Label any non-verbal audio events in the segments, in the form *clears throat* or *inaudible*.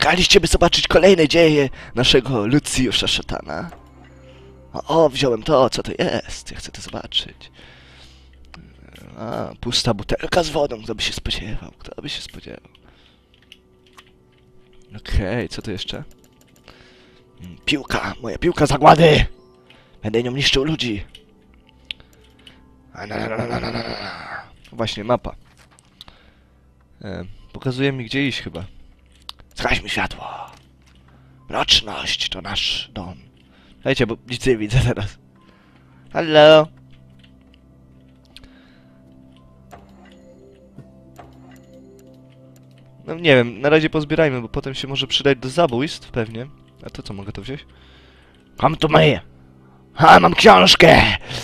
Czekaliście, by zobaczyć kolejne dzieje naszego Lucjusza Szatana? O, o, wziąłem to, co to jest? Ja chcę to zobaczyć. A, pusta butelka z wodą, kto by się spodziewał, kto by się spodziewał. Okej, co to jeszcze? Mm, Piłka, moja piłka zagłady! Będę nią niszczył ludzi. Właśnie, mapa. E, pokazuje mi gdzie iść chyba. Zgaśmy światło. Roczność to nasz dom. Dajcie, bo nic nie widzę teraz. Hello. No nie wiem, na razie pozbierajmy, bo potem się może przydać do zabójstw pewnie. A to co, mogę to wziąć? Come to me! A, mam książkę!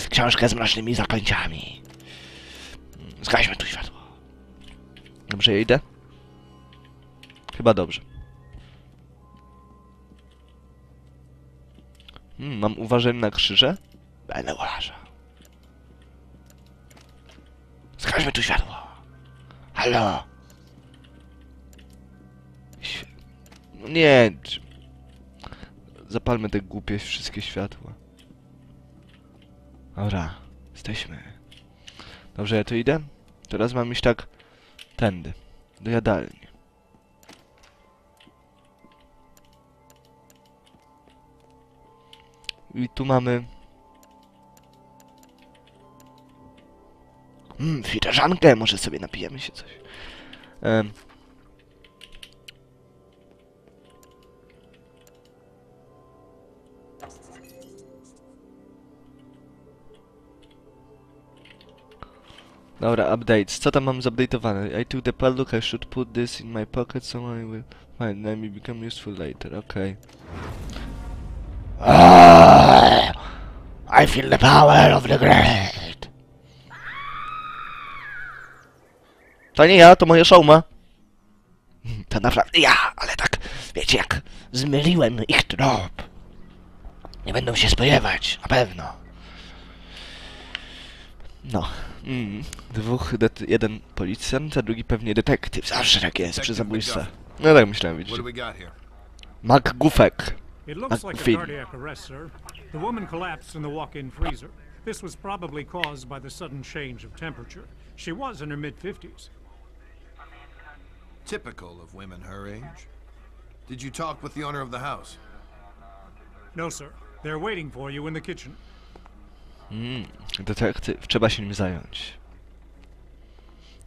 Książkę z mrocznymi zaklęciami. Zgaśmy tu światło. Dobrze, ja idę? Chyba dobrze. Hmm, mam uważać na krzyże? Będę uważał. Zgaśmy tu światło. Halo? Świ- No nie. Zapalmy te głupie wszystkie światła. Dobra, jesteśmy. Dobrze, ja tu idę? Teraz mam iść tak tędy, do jadalni. I tu mamy... Mmm, filiżankę, może sobie napijemy się coś. Em. Dobra, updates. Co tam mam zupdate'owane? I took the padlock, I should put this in my pocket so I will find them it become useful later. Okay. I feel the power of the great. To nie ja, to moje showma. *laughs* To naprawdę ja, ale tak, wiecie jak zmyliłem ich trop. Nie będą się spodziewać, na pewno. No, mm, dwóch, jeden policjant, a drugi pewnie detektyw. Zawsze tak jest przy zabójstwach. No tak myślałem, What widzicie. do we got here? MacGuffek. It looks like a cardiac arrest, sir. The woman collapsed in the walk-in freezer. This was probably caused by the sudden change of temperature. She was in her mid-50s. Typical of women her age. Did you talk with the owner of the house? No, sir. They're waiting for you in the kitchen. Mm, detektyw, trzeba się nim zająć.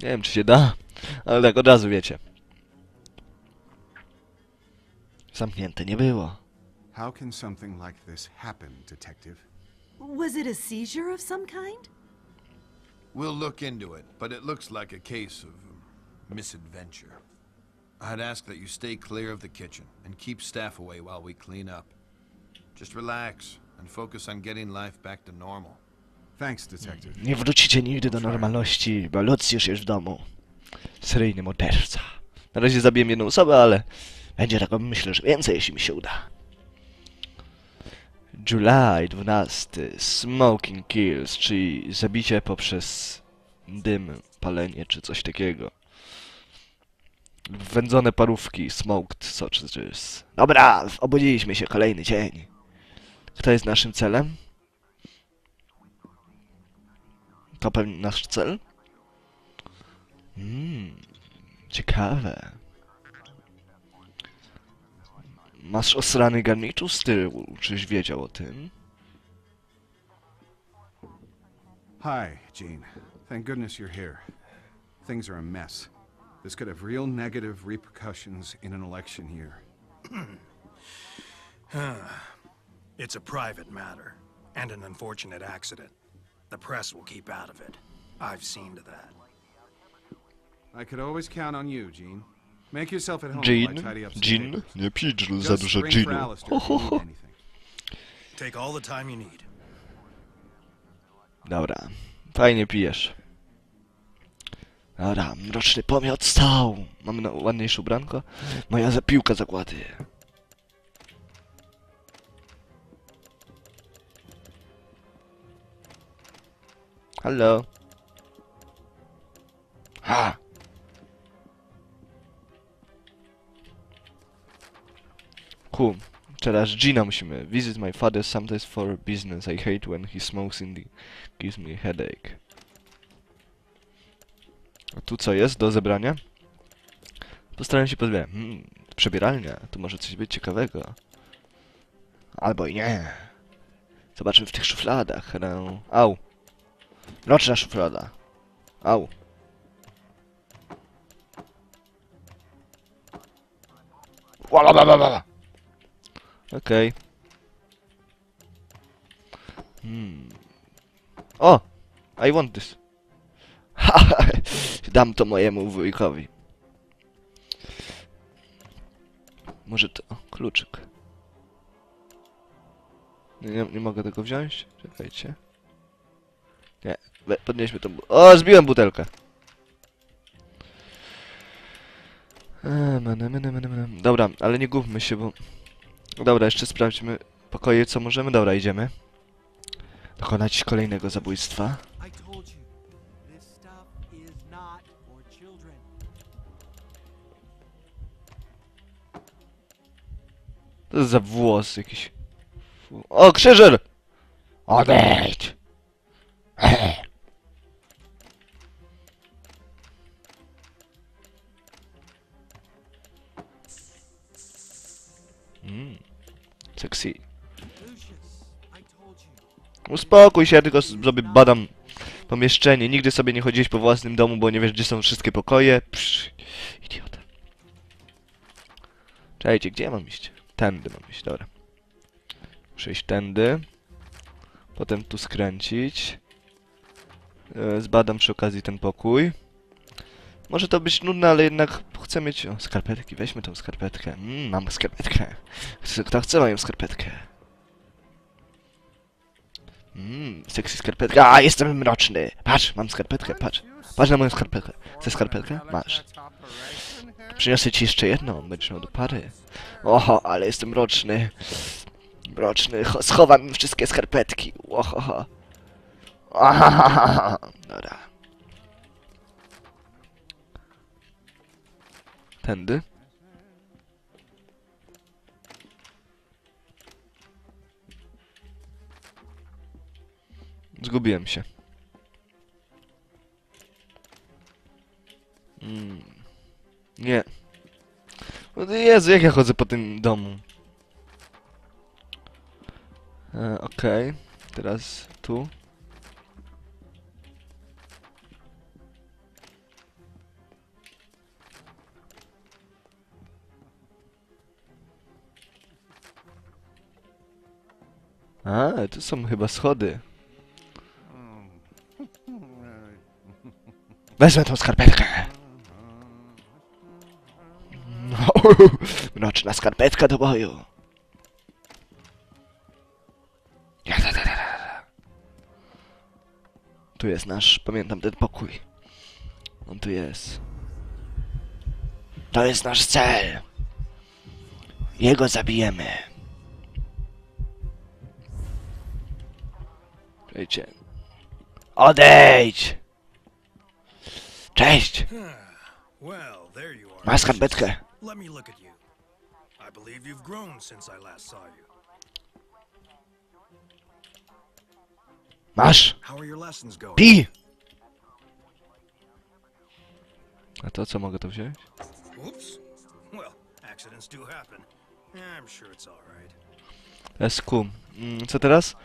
Nie wiem, czy się da, ale tak od razu wiecie. Zamknięte nie było. How can something like this happen, Detective? Was it a seizure of some kind? We'll look into it, but it looks like a case of um, misadventure. I'd ask that you stay clear of the kitchen and keep staff away while we clean up. Just relax and focus on getting life back to normal. Thanks, Detective. Nie wrócicie nigdy do normalności, bo Lucjusz jest w domu. Seryjny morderca. Na razie zabiję jedną osobę, ale będzie tego myślę, że więcej, jeśli mi się uda. July 12. Smoking kills, czyli zabicie poprzez dym, palenie czy coś takiego. Wędzone parówki, smoked sausages. Dobra, obudziliśmy się, kolejny dzień. Kto jest naszym celem? To pewnie nasz cel? Mmm, ciekawe. Masz osrany garnitur z tyłu, czyś wiedział o tym? Hi, Gene. Thank goodness you're here. Things are a mess. This could have real negative repercussions in an election year. *clears throat* It's a private matter and an unfortunate accident. The press will keep out of it. I've seen to that. I could always count on you, Gene. Make yourself at home while I Gin? tidy up some Gin? Nie pidżl za dużo ginu. Need. Dobra, fajnie pijesz. Dobra, mroczny pomiot stał. Mamy na ładniejsze ubranko. Moja za piłka zakłady. Halo. Ha. Q. Teraz Gina musimy. Visit my father sometimes for business. I hate when he smokes in the... Gives me headache. A tu co jest do zebrania? Postaram się pozbierać. Hmm, przebieralnia. Tu może coś być ciekawego. Albo i nie. Zobaczymy w tych szufladach. No. Au. Roczna szuflada. Au. Łalalala. Okej. Hmm. O! I want this. *laughs* Dam to mojemu wujkowi. Może to... O, kluczyk. Nie, nie, mogę tego wziąć? Czekajcie. Nie, podnieśmy tą... O, zbiłem butelkę. Mene. Dobra, ale nie gubmy się, bo... Dobra, jeszcze sprawdźmy pokoje, co możemy. Dobra, idziemy. Dokonać kolejnego zabójstwa. To jest za włos jakiś. O, krzyżer! Odejdź! Uspokój się, ja tylko sobie badam pomieszczenie. Nigdy sobie nie chodziłeś po własnym domu, bo nie wiesz, gdzie są wszystkie pokoje. Psz, idiota. Czekajcie, gdzie ja mam iść? Tędy mam iść, dobra. Muszę iść tędy. Potem tu skręcić. E, Zbadam przy okazji ten pokój. Może to być nudne, ale jednak chcę mieć... O, skarpetki, weźmy tą skarpetkę. Mm, mam skarpetkę. Kto chce moją skarpetkę? Mmm, sexy skarpetka. A, jestem mroczny. Patrz, mam skarpetkę, patrz. Patrz na moją skarpetkę. Chcesz skarpetkę? Masz. Przyniosę ci jeszcze jedną, będziesz miał do pary. Oho, ale jestem mroczny. Mroczny, Cho- schowam wszystkie skarpetki. Oho. Ahahaha. *laughs* Dobra. Tędy. Zgubiłem się. Mm. Nie. Jezu, jak ja chodzę po tym domu? E, Okej. Teraz tu. A, tu są chyba schody. Wezmę tą skarpetkę. No, *laughs* mroczna skarpetka do boju. Tu jest nasz, pamiętam ten pokój. On tu jest. To jest nasz cel. Jego zabijemy. Czekajcie. Odejdź! Cześć! Masz skarpetkę. Masz! Pij! A to co, mogę to wziąć? SQ. Mm, co teraz?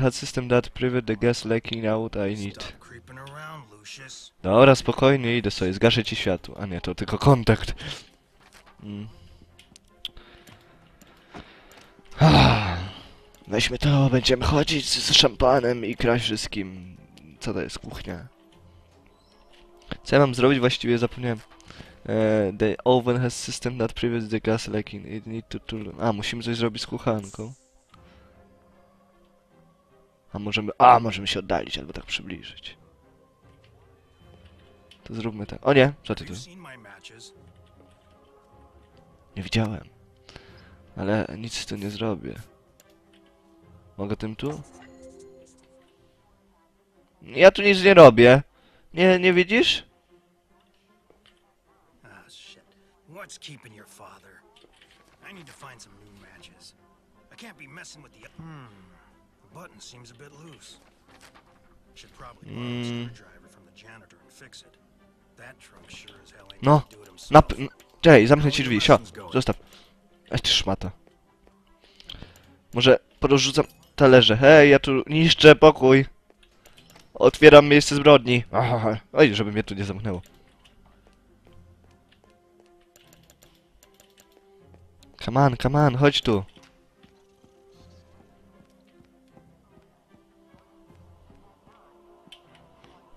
Had system that prevent the gas leaking out I need. Dobra, spokojnie, idę sobie, zgaszę ci światło. A nie, to tylko kontakt. Mm. Ah, Weźmy to, będziemy chodzić z, szampanem i kraść wszystkim. Co to jest, kuchnia? Co ja mam zrobić? Właściwie zapomniałem. E, the oven has system that prevents the gas leaking. It need to, to... A, musimy coś zrobić z kuchanką. A możemy... A, możemy się oddalić albo tak przybliżyć. To zróbmy tak. O nie, co ty tu? Nie widziałem. Ale nic tu nie zrobię. Mogę tym tu? Ja tu nic nie robię. Nie, nie widzisz? Ah. Hmm. Button seems a bit loose. Should probably borrow a screwdriver from the janitor and fix it. That trunk sure as hell ain't No, do it himself. Nap... Czekaj, zamknę ci drzwi, sio. Zostaw. Ech ty szmata. Może porozrzucam talerze. Hej, ja tu niszczę pokój. Otwieram miejsce zbrodni. Aha, oj, żeby mnie tu nie zamknęło. Come on, come on, chodź tu.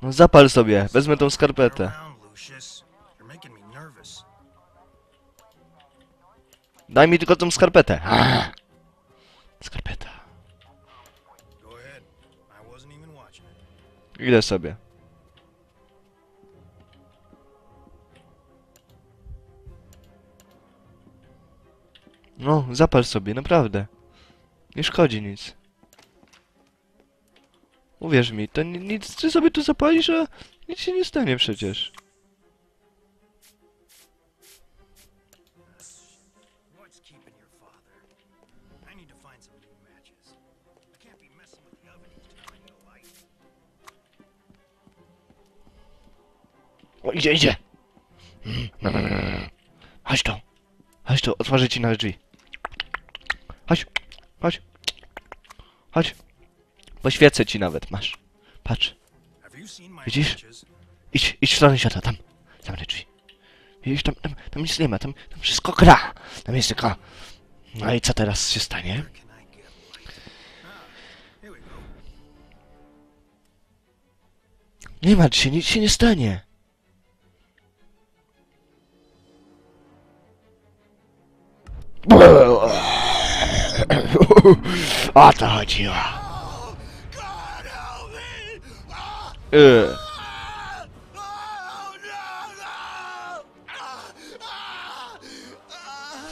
No zapal sobie, wezmę tą skarpetę. Daj mi tylko tą skarpetę. Skarpeta. Idę sobie. No, zapal sobie, naprawdę. Nie szkodzi nic. Uwierz mi, to ni- nic, ty sobie tu zapalisz, a nic się nie stanie przecież. To. O, idzie, idzie! No, no, no. Chodź tu. Chodź tu, otworzę ci na drzwi. Chodź, chodź. Chodź. Poświecę ci nawet, masz. Patrz. Widzisz? Idź, idź w stronę świata, tam. Zamknę drzwi. Widzisz, tam, tam, tam nic nie ma, tam, tam wszystko gra. Tam jest tylko... No i co teraz się stanie? Nie martw się, nic się nie stanie. O to chodziło. Y.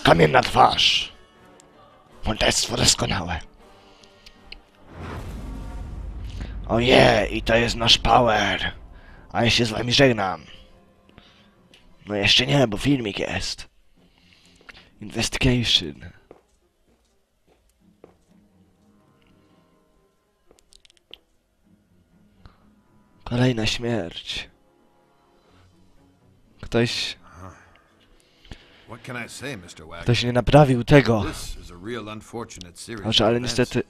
Kamienna twarz. Morderstwo doskonałe. Oje, i to jest nasz power. A ja się z wami żegnam. No jeszcze nie, bo filmik jest. Investigation. Kolejna śmierć. Ktoś, ktoś nie naprawił tego. Of ale niestety,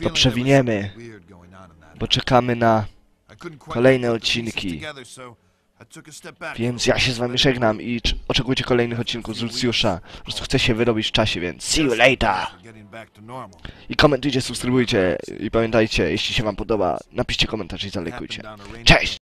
was przewiniemy, bo czekamy na... Kolejne odcinki. Więc ja się z wami żegnam i cz- oczekujcie kolejnych odcinków z Luciusza. Po prostu chcę się wyrobić w czasie, więc see you later! I komentujcie, subskrybujcie i pamiętajcie, jeśli się wam podoba, napiszcie komentarz i zalajkujcie. Cześć!